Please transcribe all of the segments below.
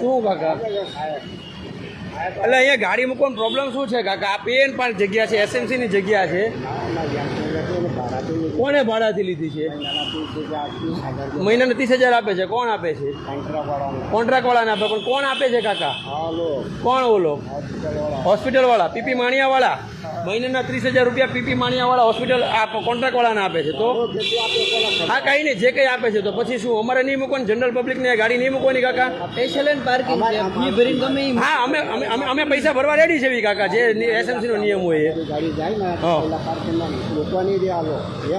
શું કાકા? એટલે અહીંયા ગાડી મૂકવાનો પ્રોબ્લેમ શું છે કાકા? આ પેન પણ જગ્યા છે એસએમસી ની જગ્યા છે. કોને ભાડાથી લીધી છે? મહિનાના ત્રીસ હજાર આપે છે કોણ આપે છે? કોન્ટ્રાક્ટ વાળાને આપે પણ કોણ આપે છે કાકા? કોણ ઓલો? હોસ્પિટલ વાળા. પીપી માણિયા વાળા મહિનાના ત્રીસ હજાર રૂપિયા પીપી માણિયાવાળા હોસ્પિટલ આ કોન્ટ્રાક્ટ વાળાને આપે છે. તો હા કાંઈ નહીં જે કંઈ આપે છે તો પછી શું? અમારે નહીં મૂકવાની જનરલ પબ્લિકને ગાડી નહીં મૂકવાની કાકા? પાર્કિંગ ફી ભરીને ગમે હા અમે અમે અમે પૈસા ભરવા રેડી છે કાકા. જે એસએમસીનો નિયમ હોય એ.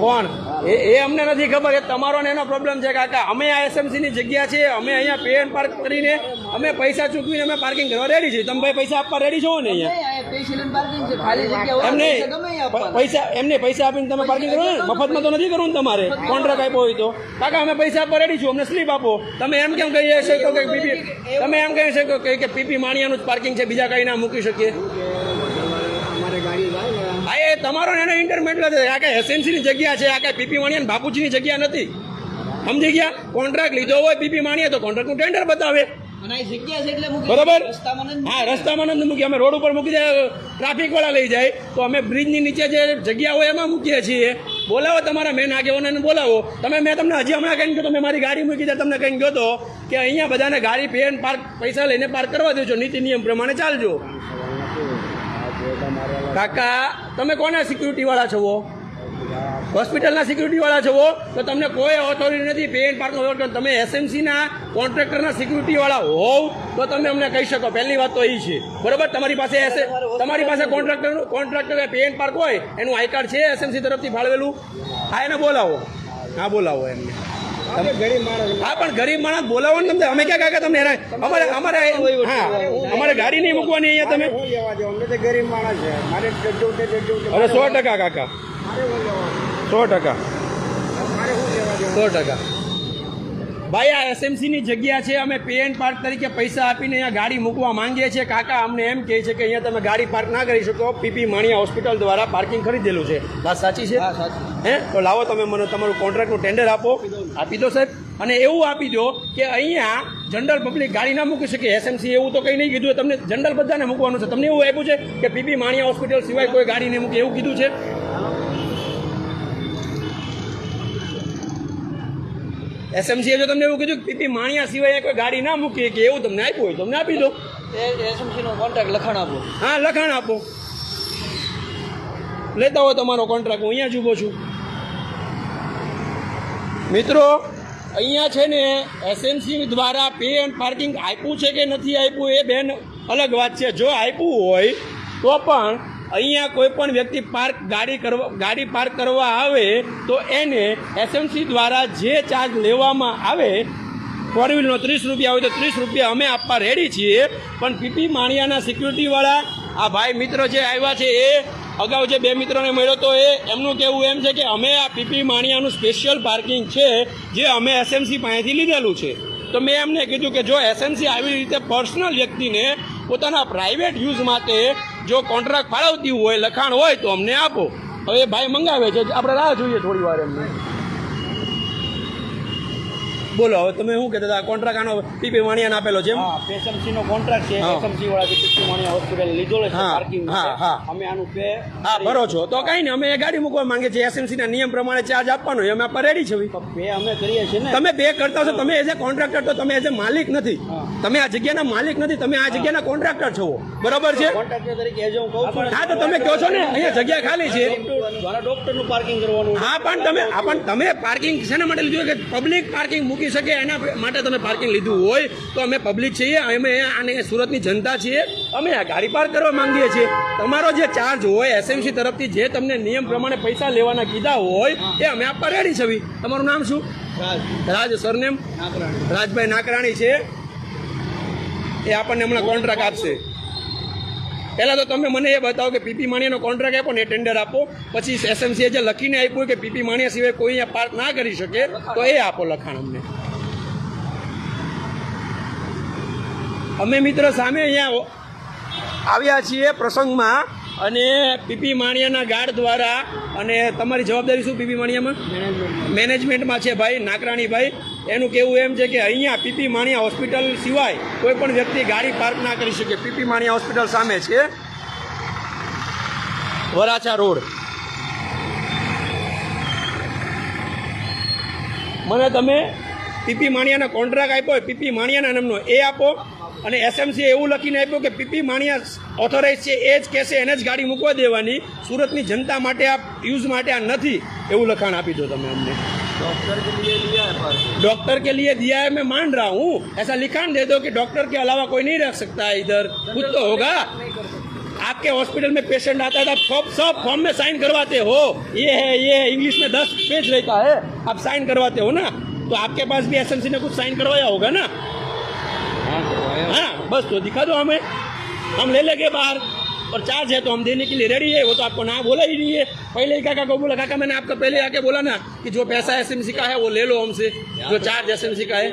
કોણ? એ એ અમને નથી ખબર. એ તમારો ને એનો પ્રોબ્લેમ છે કાકા. અમે આ એસએમસી ની જગ્યા છે અમે અહીંયા પે એન્ડ પાર્ક કરીને અમે પૈસા ચૂકવીને અમે પાર્કિંગ કરવા રેડી છીએ. તમે ભાઈ પૈસા આપવા રેડી છો ને અહીંયા? એમને પૈસા એમને પૈસા આપીને તમે પાર્કિંગ કરો ને? મફતમાં તો નથી કરવું ને તમારે? કોન્ટ્રાક્ટ આપ્યો હોય તો. કાકા અમે પૈસા આપવા રેડી છું અમને સ્લીપ આપો. તમે એમ કેમ કહીએ શકો કે પીપી તમે એમ કહી શકો કે પીપી માણિયાનું જ પાર્કિંગ છે બીજા કઈ ના મૂકી શકીએ અમારે ગાડી જાય ને હા એ તમારો એનો ઇન્ટરમેન્ટ છે આ કાંઈ એસએમસીની જગ્યા છે આ કાંઈ પીપી વાણિયા બાપુજીની જગ્યા નથી. સમજી ગયા? કોન્ટ્રાક્ટ લીધો હોય પીપી માણીએ તો કોન્ટ્રાક્ટનું ટેન્ડર બતાવે. બરોબર? હા રસ્તામાં નથી મૂકી. અમે રોડ ઉપર મૂકી દે ટ્રાફિક વાળા લઈ જાય. તો અમે બ્રિજની નીચે જે જગ્યા હોય એમાં મૂકીએ છીએ. બોલાવો તમારા મેન આગેવાનોને બોલાવો. તમે મેં તમને હજી હમણાં કહીને કહ્યું તમે મારી ગાડી મૂકી દે તમને કહીને ગયો તો કે અહીંયા બધાને ગાડી પેન પાર્ક પૈસા લઈને પાર્ક કરવા દેજો. નીતિ નિયમ પ્રમાણે ચાલજો. કાકા, તમે કોના સિક્યુરિટી વાળા છો હોસ્પિટલના સિક્યુરિટી વાળા છો તો તમને કોઈ ઓથોરિટી નથી પેન પાર્કનો તમે એસએમસીના કોન્ટ્રાક્ટરના સિક્યુરિટી વાળા હોવ, તો તમે અમને કહી શકો. પહેલી વાત તો એ છે. બરોબર? તમારી પાસે તમારી પાસે કોન્ટ્રાક્ટર કોન્ટ્રાક્ટર પેન પાર્ક હોય, એનું આઈ કાર્ડ છે એસએમસી તરફથી ફાળવેલું. હા, એને બોલાવો. હા, બોલાવો એમને. હા પણ ગરીબ માણસ બોલાવો ને તમને અમે ક્યાં કાકા તમને અમારે અમારે હા અમારે ગાડી નહીં મૂકવાની અહીંયા તમે. ગરીબ માણસ છે. મારે જવું છે જવું સો ટકા કાકા. સો ટકા. મારે શું લેવા સો ટકા. ભાઈ આ એસએમસીની જગ્યા છે અમે પે એન્ડ પાર્ક તરીકે પૈસા આપીને અહીંયા ગાડી મૂકવા માંગીએ છીએ. કાકા અમને એમ કહે છે કે અહીંયા તમે ગાડી પાર્ક ના કરી શકો. પીપી માણિયા હોસ્પિટલ દ્વારા પાર્કિંગ ખરીદેલું છે. વાત સાચી છે? હા તો લાવો તમે મને તમારું કોન્ટ્રાક્ટનું ટેન્ડર આપો. આપી દો સાહેબ. અને એવું આપી દો કે અહીંયા જનરલ પબ્લિક ગાડી ના મૂકી શકે. એસએમસી એવું તો કંઈ નહીં કીધું તમને જનરલ બધાને મૂકવાનું છે. તમને એવું આપ્યું છે કે પીપી માણિયા હોસ્પિટલ સિવાય કોઈ ગાડી નહીં મૂકે. એવું કીધું છે? એસએમસીએ જો તમને એવું કીધું કે પીપી માણિયા સિવાય કોઈ ગાડી ના મૂકી કે એવું તમને આપ્યું હોય તમને આપી દો. એ એસએમસી નો કોન્ટ્રાક્ટ લખાણ આપો. હા લખાણ આપો. લેતા હોય તમારો કોન્ટ્રાક્ટ હું અહીંયા જ ઊભો છું. મિત્રો અહીંયા છે ને એસએમસી દ્વારા પે એન્ડ પાર્કિંગ આપ્યું છે કે નથી આપ્યું એ બેન અલગ વાત છે. જો આપ્યું હોય તો પણ અહીંયા કોઈ પણ વ્યક્તિ પાર્ક ગાડી કરવા ગાડી પાર્ક કરવા આવે તો એને એસએમસી દ્વારા જે ચાર્જ લેવામાં આવે ફોર વ્હીલનો ત્રીસ રૂપિયા હોય તો ત્રીસ રૂપિયા અમે આપવા રેડી છીએ. પણ પીપી માણિયાના સિક્યુરિટીવાળા આ ભાઈ મિત્ર જે આવ્યા છે એ અગાઉ જે બે મિત્રોને મળ્યો તો એ એમનું કહેવું એમ છે કે અમે આ પીપી માણિયાનું સ્પેશિયલ પાર્કિંગ છે જે અમે એસએમસી પાસેથી લીધેલું છે. તો મેં એમને કીધું કે જો એસએમસી આવી રીતે પર્સનલ વ્યક્તિને પોતાના પ્રાઇવેટ યુઝ માટે જો કોન્ટ્રાક્ટ ફાળવતી હોય, લખાણ હોય તો અમને આપો. હવે ભાઈ મંગાવે છે, આપણે રાહ જોઈએ થોડી વાર એમને. બોલો હવે તમે શું કહેતા હતા? કોન્ટ્રાક્ટ આનો પીપી વાણિયાને આપેલો છે? હા એસએમસી નો કોન્ટ્રાક્ટ છે. હા. વાળા જે પીપી વાણિયા હોસ્પિટલ લીધો છે પાર્કિંગ હા, હા. અમે આનું પે હા ભરો છો. તો કઈ નહીં અમે એ ગાડી મૂકવા માંગે છે એસએમસી ના નિયમ પ્રમાણે ચાર્જ આપવાનો અમે આપણે રેડી છે પે અમે કરીએ છીએ ને. તમે પે કરતા છો તમે એઝ એ કોન્ટ્રાક્ટર તો તમે એઝ એ માલિક નથી. તમે આ જગ્યાના માલિક નથી તમે આ જગ્યાના કોન્ટ્રાક્ટર છો. બરોબર છે? કોન્ટ્રાક્ટર તરીકે એઝ હું કહું છું હા તો તમે કહો છો ને અહીંયા જગ્યા ખાલી છે. દ્વારા ડોક્ટરનું પાર્કિંગ કરવાનું હા પણ તમે હા પણ તમે પાર્કિંગ શેના માટે લીધું કે પબ્લિક પાર્કિંગ મૂકી શકે એના માટે તમે પાર્કિંગ લીધું હોય તો અમે પબ્લિક છીએ અમે આને સુરતની જનતા છીએ. અમે આ ગાડી પાર્ક કરવા માંગીએ છીએ. તમારો જે ચાર્જ હોય એસએમસી તરફથી જે તમને નિયમ પ્રમાણે પૈસા લેવાના કીધા હોય એ અમે આપવા રેડી છવી તમારું નામ શું? રાજ રાજ સરનેમ રાજભાઈ નાકરાણી છે. એ આપણને હમણાં કોન્ટ્રાક્ટ આપશે. પહેલાં તો તમે મને એ બતાવો કે પીપી માણિયાનો કોન્ટ્રાક્ટ આપો ને ટેન્ડર આપો. પછી એસએમસીએ જે લખીને આપ્યું કે પીપી માણિયા સિવાય કોઈ અહીંયા પાર્ક ના કરી શકે, તો એ આપો લખાણ અમને. અમે મિત્ર સામે અહીંયા આવ્યા છીએ પ્રસંગમાં. અને પીપી માણિયાના ગાર્ડ દ્વારા અને તમારી જવાબદારી શું પીપી માણિયામાં? મેનેજમેન્ટમાં છે ભાઈ નાકરાણીભાઈ. એનું કહેવું એમ છે કે અહીંયા પીપી માણિયા હોસ્પિટલ સિવાય કોઈ પણ વ્યક્તિ ગાડી પાર્ક ના કરી શકે. પીપી માણિયા હોસ્પિટલ સામે છે. વરાછા રોડ. મને તમે પીપી માણિયાના કોન્ટ્રાક્ટ આપ્યો પીપી માણિયાના નામનો એ આપો. અને એસએમસી એવું લખીને આપ્યું કે પીપી માણિયા ઓથોરાઇઝ છે એ જ કહેશે એને જ ગાડી મૂકવા દેવાની સુરતની જનતા માટે આ યુઝ માટે આ નથી એવું લખાણ આપી દો તમે અમને डॉक्टर के लिए दिया है मैं मान रहा हूँ ऐसा लिखान दे दो कि डॉक्टर के अलावा कोई नहीं रख सकता है इधर कुछ तो होगा आपके हॉस्पिटल में पेशेंट आता था सब सब फॉर्म में साइन करवाते हो ये है ये है इंग्लिश में दस पेज रहता है आप साइन करवाते हो ना तो आपके पास भी एस ने कुछ साइन करवाया होगा ना हाँ बस तो दिखा दो हमें हम ले लेंगे बाहर और चार्ज है तो हम देने के लिए रेडी है वो तो आपको ना बोला ही नहीं है पहले ही काका को बोला काका मैंने आपका पहले आके बोला ना कि जो पैसा एसएमसी का है वो ले लो हमसे जो चार्ज एसएमसी का है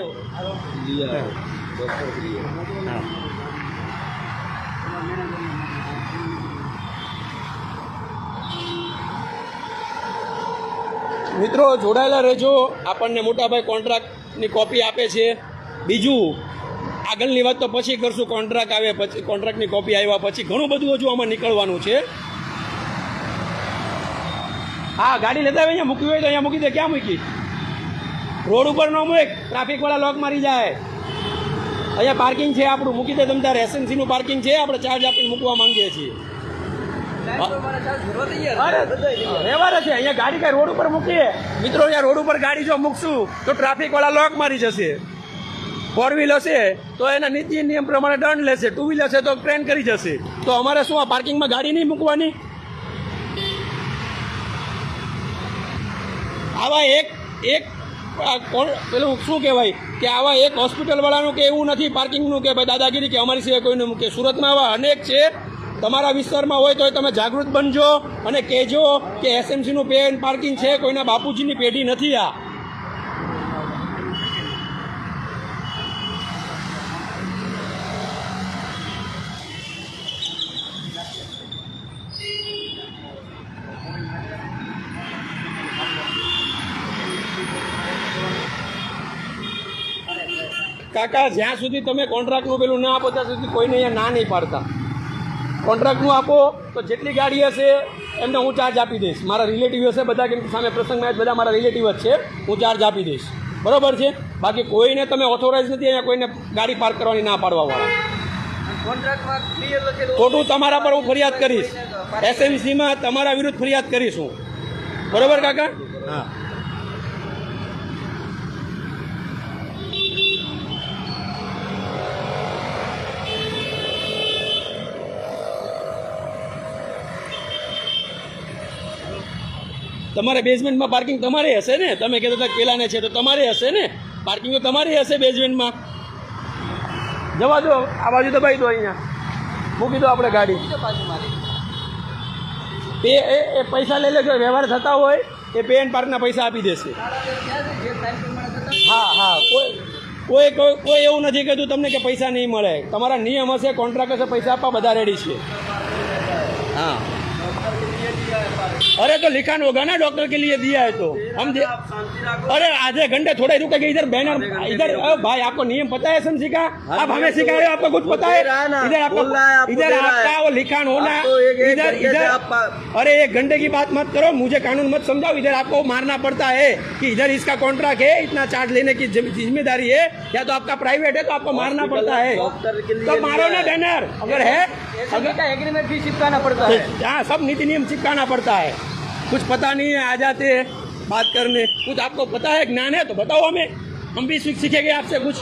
મિત્રો જોડાયેલા રહેજો આપણને મોટાભાઈ કોન્ટ્રાક્ટની કોપી આપે છે બીજું આગળની વાત તો પછી કરશું. કોન્ટ્રાક્ટ આવે પછી કોન્ટ્રાક્ટની કોપી આવ્યા પછી ઘણું બધું હજુ આમાં નીકળવાનું છે. હા ગાડી લેતા આવે અહીંયા મૂકવી હોય તો અહીંયા મૂકી દે. ક્યાં મૂકી? રોડ ઉપર ન મૂક ટ્રાફિકવાળા લોક મારી જાય. અહીંયા પાર્કિંગ છે આપણું. મૂકી દે તમે તારે. એસએનસીનું પાર્કિંગ છે આપણે ચાર્જ આપીને મૂકવા માંગીએ છીએ. વ્યવહાર છે. અહીંયા ગાડી કઈ રોડ ઉપર મૂકીએ. મિત્રો અહીંયા રોડ ઉપર ગાડી જો મૂકશું તો ટ્રાફિક વાળા લોક મારી જશે. ફોર વ્હીલ હશે તો એના નીતિ નિયમ પ્રમાણે દંડ લેશે. ટુ વ્હીલ હશે તો ટ્રેન કરી જશે. તો અમારે શું આ પાર્કિંગમાં ગાડી નહીં મૂકવાની? આવા એક એક પેલું શું કહેવાય? કે આવા એક હોસ્પિટલવાળાનું કે એવું નથી પાર્કિંગનું કે ભાઈ દાદાગીરી કે અમારી સિવાય કોઈનું મૂકે. સુરતમાં આવા અનેક છે. તમારા વિસ્તારમાં હોય તો તમે જાગૃત બનજો અને કહેજો કે એસએમસીનું પેન પાર્કિંગ છે, કોઈના બાપુજીની પેઢી નથી આ. કાકા, જ્યાં સુધી તમે કોન્ટ્રાક્ટનું પેલું ના આપો, ત્યાં સુધી કોઈને અહીંયા ના નહીં પાડતા. કોન્ટ્રાક્ટનું આપો, તો જેટલી ગાડી હશે, એમને હું ચાર્જ આપી દઈશ. મારા રિલેટિવ હશે બધા, કેમ સામે પ્રસંગમાં બધા મારા રિલેટિવ જ છે, હું ચાર્જ આપી દઈશ. બરોબર છે? બાકી કોઈને તમે ઓથોરાઇઝ નથી અહીંયા કોઈને ગાડી પાર્ક કરવાની ના પાડવાવાળા. ખોટું તમારા પર હું ફરિયાદ કરીશ. એસએમસીમાં તમારા વિરુદ્ધ ફરિયાદ કરીશ હું. બરોબર કાકા? હા. તમારે બેઝમેન્ટમાં પાર્કિંગ તમારે હશે ને? તમે કહેતા હતા પેલાને છે તો તમારે હશે ને? પાર્કિંગ તો તમારી હશે બેઝમેન્ટમાં જવા દો આ બાજુ દબાઈ દો અહીંયા. મૂકી દો આપણે ગાડી. એ એ પૈસા લઈ લેજો વ્યવહાર થતા હોય એ પે એન્ડ પાર્કના પૈસા આપી દેશે. હા હા કોઈ કોઈ કોઈ એવું નથી કહેતું તમને કે પૈસા નહીં મળે. તમારા નિયમ હશે કોન્ટ્રાક્ટ હશે પૈસા આપવા બધા રેડી છે. हाँ अरे तो लिखा होगा ना डॉक्टर के लिए दिया है तो। हम अरे आधे घंटे थोड़े रुकेंगे इधर बैनर इधर भाई आपको नियम पता है एसएमसी का? आप हमें सिखा रहे हो आपको कुछ पता है? इधर आपको इधर आपका वो लिखान होना इधर इधर अरे एक घंटे की बात मत करो मुझे कानून मत समझाओ इधर आपको मारना पड़ता है कि इधर इसका कॉन्ट्रैक्ट है इतना चार्ज लेने की ज़िम्मेदारी है या तो आपका प्राइवेट है तो आपको मारना पड़ता है। तो मारो ना बैनर अगर है अगर का एग्रीमेंट भी चिपकाना पड़ता है। हाँ सब नीति नियम चिपकाना पड़ता है। कुछ पता नहीं है आ जाते हैं बात करने। कुछ आपको पता है ज्ञान है तो बताओ हमें। हम भी सीख सीखेंगे आपसे कुछ।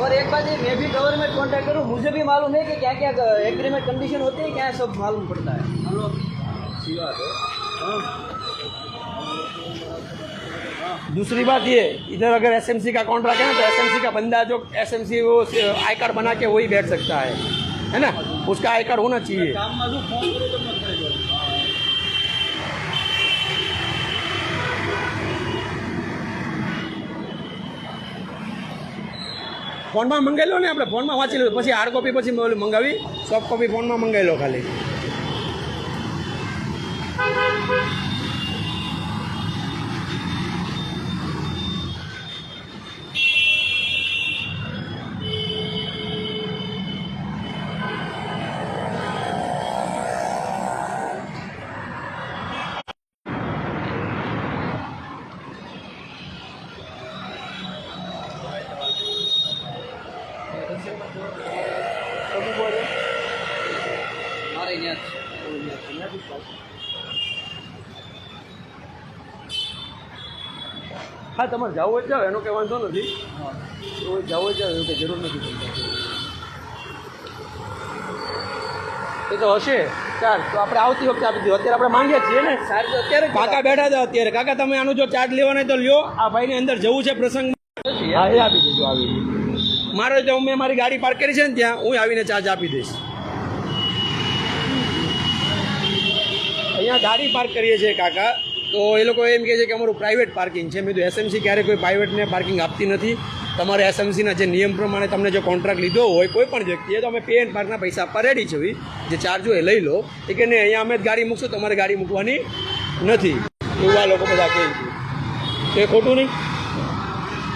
और एक बात ये मैं भी गवर्नमेंट कॉन्टैक्ट करूँ मुझे भी मालूम है कि क्या क्या एग्रीमेंट कंडीशन होती है क्या सब मालूम पड़ता है। दूसरी बात ये इधर अगर एसएमसी का कॉन्ट्रैक्ट है ना तो एसएमसी का बंदा जो एसएमसी वो आई कार्ड बना के वही बैठ सकता है। है ना? उसका आई कार्ड होना चाहिए। ફોનમાં મંગાવી લો ને, આપણે ફોનમાં વાંચી લો. પછી હાર્ડ કોપી પછી મંગાવી સોફ્ટ કોપી ફોનમાં મંગાવી લો ખાલી. હા તમારે જવું હોય જાઓ એનો કંઈ વાંધો નથી. જવું હોય જાઓ એવું કંઈ જરૂર નથી એ તો હશે. ચાલ તો આપણે આવતી વખતે આપી દીધું અત્યારે આપણે માંગીએ છીએ ને. સારી તો અત્યારે કાકા બેઠા હતા અત્યારે. કાકા તમે આનું જો ચાર્જ લેવાનો તો લ્યો. આ ભાઈને અંદર જવું છે પ્રસંગ. હા એ આપી દેજો આવી મારે જો મેં મારી ગાડી પાર્ક કરી છે ને ત્યાં હું આવીને ચાર્જ આપી દઈશ. અહીંયા ગાડી પાર્ક કરીએ છીએ કાકા. તો એ લોકો એમ કહે છે કે અમારું પ્રાઇવેટ પાર્કિંગ છે. મેં તો એસએમસી ક્યારે કોઈ પ્રાઇવેટને પાર્કિંગ આપતી નથી. તમારે એસએમસીના જે નિયમ પ્રમાણે તમને જો કોન્ટ્રાક્ટ લીધો હોય કોઈ પણ વ્યક્તિએ, તો અમે પે એન્ડ પાર્કના પૈસા આપવા રેડી છે જે ચાર્જ હોય લઈ લો. એ કે, નહીં, અહીંયા અમે જ ગાડી મૂકશું, તમારે ગાડી મૂકવાની નથી. એવું આ લોકો બધા કહે છે. એ ખોટું નહીં.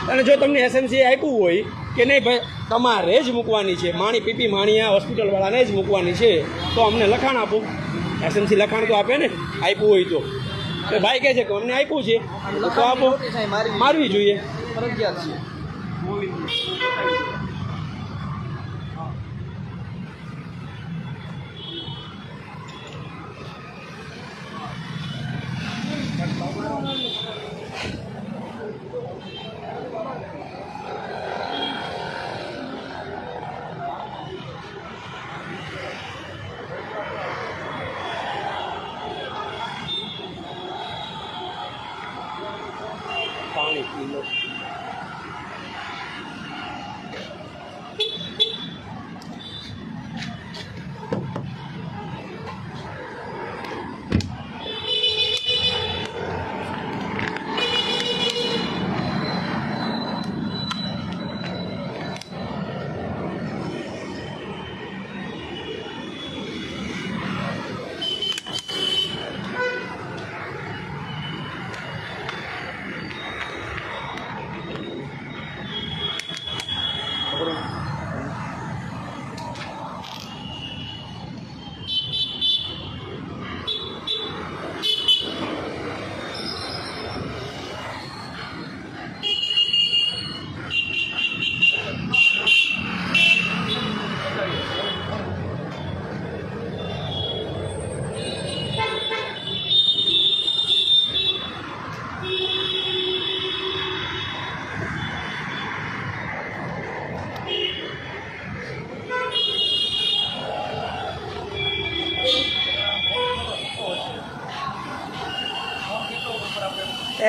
અને જો તમને એસએમસી આપ્યું હોય કે નહીં, ભાઈ, તમારે જ મૂકવાની છે. માણી પીપી માણીયા હોસ્પિટલવાળાને જ મૂકવાની છે. તો અમને લખાણ આપો. એસએમસી લખાણ તો આપે ને? આપ્યું હોય તો. તો ભાઈ કહે છે કે અમને આપ્યું છે. તો આપો. મારવી જોઈએ. ફરજિયાત છે પાણી પી લો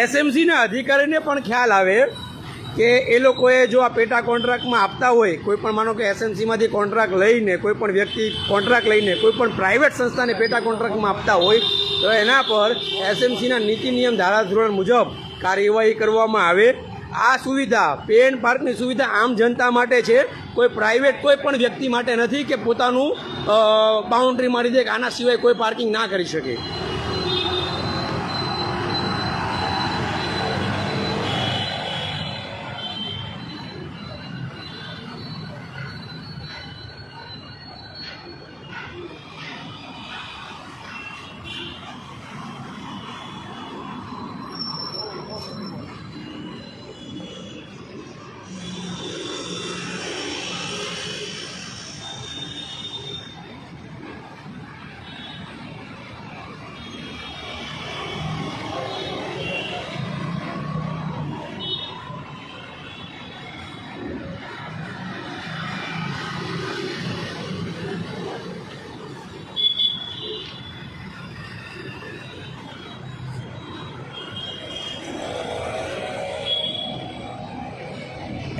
એસએમસીના અધિકારીને પણ ખ્યાલ આવે કે એ લોકોએ જો આ પેટા કોન્ટ્રાક્ટમાં આપતા હોય, કોઈ પણ માનો કે એસએમસીમાંથી કોન્ટ્રાક્ટ લઈને, કોઈ પણ વ્યક્તિ કોન્ટ્રાક્ટ લઈને, કોઈ પણ પ્રાઇવેટ સંસ્થાને પેટા કોન્ટ્રાક્ટમાં આપતા હોય, તો એના પર એસએમસીના નીતિ નિયમ ધારાધોરણ મુજબ કાર્યવાહી કરવામાં આવે. આ સુવિધા પે એન્ડ પાર્કની સુવિધા આમ જનતા માટે છે. કોઈ પ્રાઇવેટ કોઈ પણ વ્યક્તિ માટે નથી કે પોતાનું બાઉન્ડ્રી મારી દે કે આના સિવાય કોઈ પાર્કિંગ ના કરી શકે.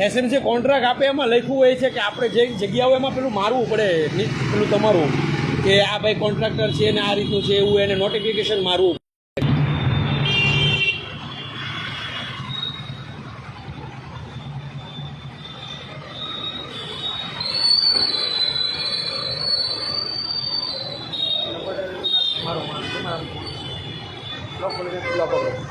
એસએમસી કોન્ટ્રાક્ટ આપે એમાં લખવું હોય છે કે આપણે જે જગ્યાઓ એમાં પેલું મારવું પડે પેલું તમારું, કે આ ભાઈ કોન્ટ્રાક્ટર છે ને આ રીતનું છે એવું, એને નોટિફિકેશન મારવું Gracias.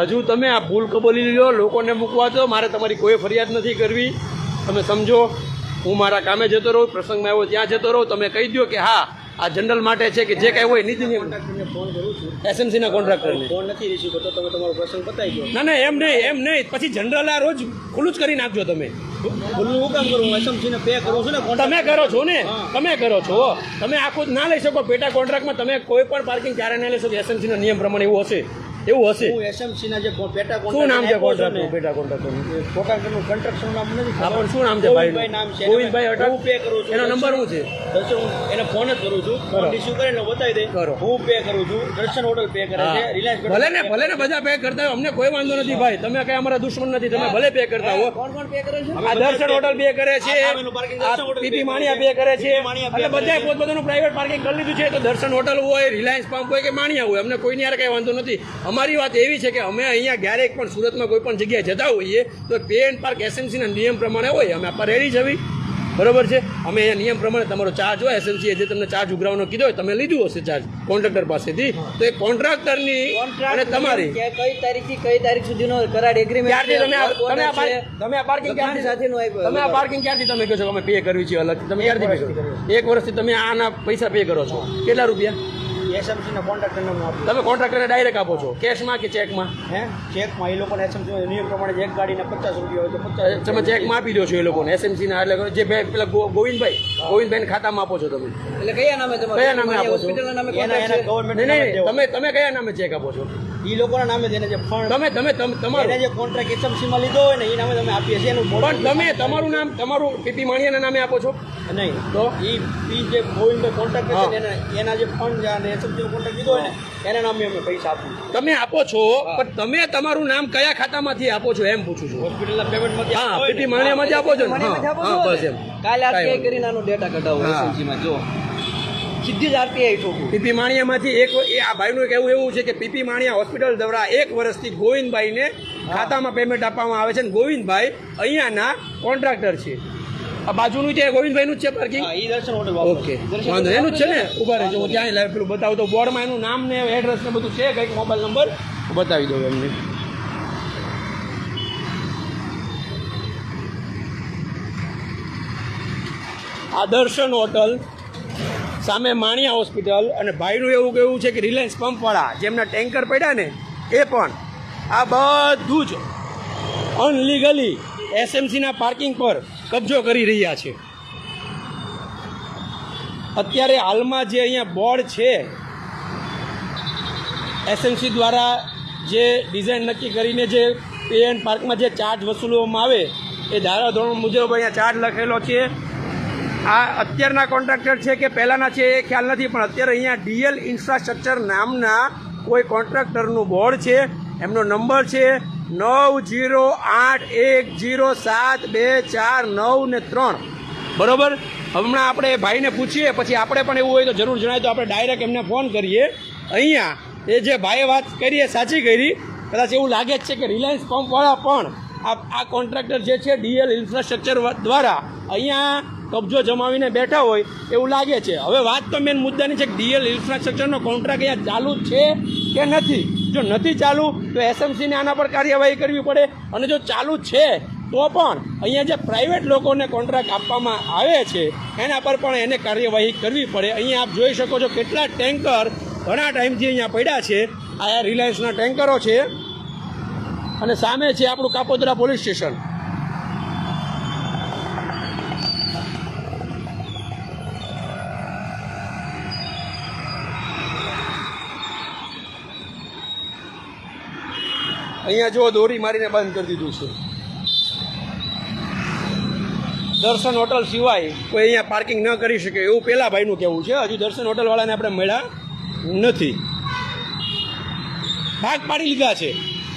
હજુ તમે આ ભૂલ કબૂલી લો લોકોને મૂકવા દો મારે તમારી કોઈ ફરિયાદ નથી કરવી. તમે સમજો હું મારા કામે જતો રહું પ્રસંગમાં આવ્યો ત્યાં જતો રહું તમે કહી દો કે હા આ જનરલ માટે છે કે જે કાંઈ હોય નીતિ નિયમ ફોન કરું છું. એસએમસીના કોન્ટ્રાક્ટરને ફોન નથી રિસીવ કરતો તમે તમારો પ્રસંગ બતાવી દો ના ના એમ નહીં એમ નહીં. પછી જનરલ આ રોજ ખુલ્લું જ કરી નાખજો તમે. ખુલ્લું હું કામ કરું? એસએમસીને પે કરું છું ને તમે કરો છો ને? તમે કરો છો. તમે આખું જ ના લઈ શકો. પેટા કોન્ટ્રાક્ટમાં તમે કોઈ પણ પાર્કિંગ ક્યારે ના લઈ શકો? એસએમસીના નિયમ પ્રમાણે એવું હશે. એવું હશે? હું એસએમસીના જે પેટા શું નામ છે કોન્ટ્રાક્ટર કોન્ટ્રાક્ટનું પેટા કોન્ટ્રાક્ટરનું કોન્ટ્રાક્ટરનું કન્સ્ટ્રક્શન નામ નથી ખબર. શું નામ છે ભાઈ નામ છે ગોવિંદભાઈ અટક? હું પે કરું છું. એનો નંબર શું છે? દર્શન હું એને ફોન જ કરું છું. ફોન રિસીવ કરીને બતાવી દે. કરો. હું પે કરું છું. દર્શન હોટલ પે કરે છે. રિલાયન્સ ભલે ને ભલે ને બધા પે કરતા હોય. અમને કોઈ વાંધો નથી ભાઈ. તમે કઈ અમારા દુશ્મન નથી. તમે ભલે પે કરતા હો. કોણ કોણ પે કરે છે? આ દર્શન હોટલ બે કરે છે. પીપી માણિયા પે કરે છે. એટલે કરે પોતપોતાનું પ્રાઇવેટ પાર્કિંગ કરી લીધું છે. તો દર્શન હોટલ હોય રિલાયન્સ પંપ હોય કે માણિયા હોય અમને કોઈની યાર કઈ વાંધો નથી. અમારી વાત એવી છે કે અમે અહીંયા ક્યારેક પણ સુરતમાં કોઈ પણ જગ્યાએ જતા હોઈએ તો પે એન્ડ પાર્ક એસએમસીના નિયમ પ્રમાણે હોય અમે આપણે રેડી જવી બરોબર છે? અમે અહીંયા નિયમ પ્રમાણે તમારો ચાર્જ હોય એસએમસીએ જે તમને ચાર્જ ઉઘરાવવાનો કીધો હોય તમે લીધું હશે ચાર્જ કોન્ટ્રાક્ટર પાસેથી. તો એ કોન્ટ્રાક્ટરની અને તમારી. કઈ તારીખથી કઈ તારીખ સુધીનો કરાર એગ્રીમેન્ટ ક્યારથી તમે તમે આ તમે આ પાર્કિંગ ક્યારથી સાથેનો આપ્યું. તમે આ પાર્કિંગ ક્યારથી તમે કહો છો અમે પે કરવી છે અલગ તમે ક્યારથી કરો? એક વર્ષથી તમે આના પૈસા પે કરો છો. કેટલા રૂપિયા? એસએમસીના કોન્ટ્રાક્ટર નામ આપું. તમે કોન્ટ્રાક્ટરને ડાયરેક્ટ આપો છો કેશમાં કે ચેકમાં હે? ચેકમાં એ લોકોને એસએમસી નિયમ પ્રમાણે એક ગાડીના પચાસ રૂપિયા હોય તો પચાસ તમે ચેકમાં આપી દો છો એ લોકોને એસએમસીના એટલે જે બે પેલા ગોવિંદભાઈ ગોવિંદભાઈને ખાતામાં આપો છો તમે. એટલે કયા નામે તમે કયા નામે આપો છો? હોસ્પિટલના નામે એના એના ગવર્મેન્ટ નહીં તમે તમે કયા નામે ચેક આપો છો? એ લોકોના નામે જેને જે ફંડ તમે તમે તમારું. જે કોન્ટ્રાક્ટ એસએમસીમાં લીધો હોય ને એ નામે તમે આપીએ છીએ એનું પણ તમે તમારું નામ તમારું પીપી માણિયાના નામે આપો છો? નહીં. તો? એ ઈ જે ગોવિંદભાઈ કોન્ટ્રાક્ટ. છે એના એના જે ફંડ અને એસએમસીનો કોન્ટ્રાક્ટ લીધો હોય ને એના નામે અમે પૈસા આપું તમે આપો છો પણ તમે તમારું નામ કયા ખાતામાંથી આપો છો એમ પૂછું છું. હોસ્પિટલના પેમેન્ટમાંથી હા પીપી માણિયામાંથી આપો છો હા. બસ એમ. કાલે આ કરીને આનો ડેટા કઢાવો હા. જો. સીધી જ આરટીઆઈ ઠોકું પીપી માણિયામાંથી એક આ ભાઈનું કહેવું એવું છે કે પીપી માણિયા હોસ્પિટલ દ્વારા એક વર્ષથી ગોવિંદભાઈને ખાતામાં પેમેન્ટ આપવામાં આવે છે અને ગોવિંદભાઈ અહીંયાના કોન્ટ્રાક્ટર છે. આ બાજુનું છે ગોવિંદભાઈનું જ છે પાર્કિંગ ઓકે. વાંધો એનું જ છે ને? ઊભા રહેજો. હું ત્યાં લાઈવ પેલું બતાવું તો બોર્ડમાં એનું નામ ને એડ્રેસ ને બધું છે કંઈક મોબાઈલ નંબર બતાવી દઉં એમને. આ દર્શન હોટલ સામે માણિયા હોસ્પિટલ અને ભાઈનું એવું કહેવું છે કે રિલાયન્સ પંપવાળા જેમના ટેન્કર પડ્યા ને, એ પણ આ બધું જ અનલીગલી એસએમસીના પાર્કિંગ પર કબજો કરી રહ્યા છે. અત્યારે હાલમાં જે અહીંયા બોર્ડ છે, એસએમસી દ્વારા જે ડિઝાઇન નક્કી કરીને જે પે એન્ડ પાર્કમાં જે ચાર્જ વસૂલવામાં આવે, એ ધારાધોરણ મુજબ અહીંયા ચાર્જ લખેલો છે. આ અત્યારના કોન્ટ્રાક્ટર છે કે પહેલાંના છે એ ખ્યાલ નથી, પણ અત્યારે અહીંયા ડીએલ ઇન્ફ્રાસ્ટ્રક્ચર નામના કોઈ કોન્ટ્રાક્ટરનું બોર્ડ છે. એમનો નંબર છે નવ જીરો આઠ એક જીરો સાત બે ચાર નવ ને ત્રણ. બરોબર? હમણાં આપણે ભાઈને પૂછીએ, પછી આપણે પણ એવું હોય તો જરૂર જણાય તો આપણે ડાયરેક્ટ એમને ફોન કરીએ. અહીંયા એ જે ભાઈએ વાત કરીએ સાચી કરી. કદાચ એવું લાગે જ છે કે રિલાયન્સ પંપવાળા પણ આ કોન્ટ્રાક્ટર જે છે ડીએલ ઇન્ફ્રાસ્ટ્રક્ચર દ્વારા અહીંયા કબજો જમાવીને બેઠા હોય એવું લાગે છે. હવે વાત તો મેન મુદ્દાની છે કે ડીએલ ઇન્ફ્રાસ્ટ્રક્ચરનો કોન્ટ્રાક્ટ અહીંયા ચાલુ છે કે નથી? જો નથી ચાલુ, તો એસએમસીને આના પર કાર્યવાહી કરવી પડે. અને જો ચાલુ છે, તો પણ અહીંયા જે પ્રાઇવેટ લોકોને કોન્ટ્રાક્ટ આપવામાં આવે છે, એના પર પણ એને કાર્યવાહી કરવી પડે. અહીંયા આપ જોઈ શકો છો કેટલા ટેન્કર ઘણા ટાઈમથી અહીંયા પડ્યા છે. આ રિલાયન્સના ટેન્કરો છે. અને સામે છે આપણું કાપોદરા પોલીસ સ્ટેશન. અહીંયા જો દોરી મારીને બંધ કરી દીધું છે. દર્શન હોટલ સિવાય કોઈ અહીંયા પાર્કિંગ ન કરી શકે, એવું પેલા ભાઈનું કહેવું છે. હજુ દર્શન હોટલવાળાને આપણે મળ્યા નથી. ભાગ પાડી લીધા છે.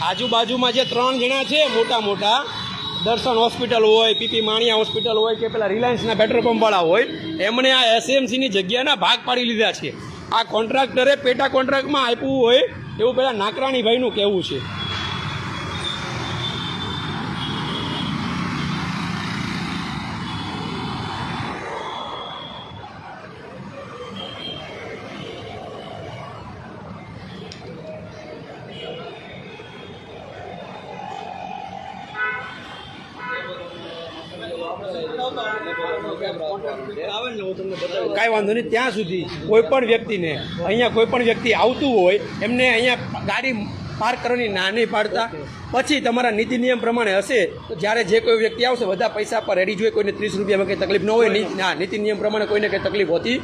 આજુબાજુમાં જે ત્રણ જણા છે, મોટા મોટા, દર્શન હોસ્પિટલ હોય, પીપી માણિયા હોસ્પિટલ હોય કે પેલા રિલાયન્સના પેટ્રોલ પંપવાળા હોય, એમણે આ એસએમસીની જગ્યાના ભાગ પાડી લીધા છે. આ કોન્ટ્રાક્ટરે પેટા કોન્ટ્રાક્ટમાં આપ્યું હોય, એવું પેલા નાકરાણીભાઈનું કહેવું છે. કાંઈ વાંધો નહીં, ત્યાં સુધી કોઈ પણ વ્યક્તિને અહીંયા કોઈ પણ વ્યક્તિ આવતું હોય, એમને અહીંયા ગાડી પાર્ક કરવાની ના નહીં પાડતા. પછી તમારા નીતિ નિયમ પ્રમાણે હશે, તો જ્યારે જે કોઈ વ્યક્તિ આવશે, બધા પૈસા પર રેડી જોઈએ, કોઈને ત્રીસ રૂપિયામાં કંઈ તકલીફ ન હોય ની- નીતિ નિયમ પ્રમાણે કોઈને કંઈ તકલીફ હોતી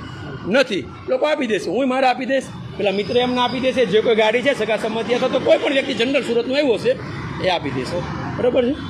નથી. લોકો આપી દેશે, હું મારે આપી દઈશ. પેલા મિત્ર એમને આપી દેશે, જે કોઈ ગાડી છે, સગા સંમતિ અથવા તો કોઈ પણ વ્યક્તિ જનરલ સુરતનું એવું હશે, એ આપી દેશે. બરાબર છે?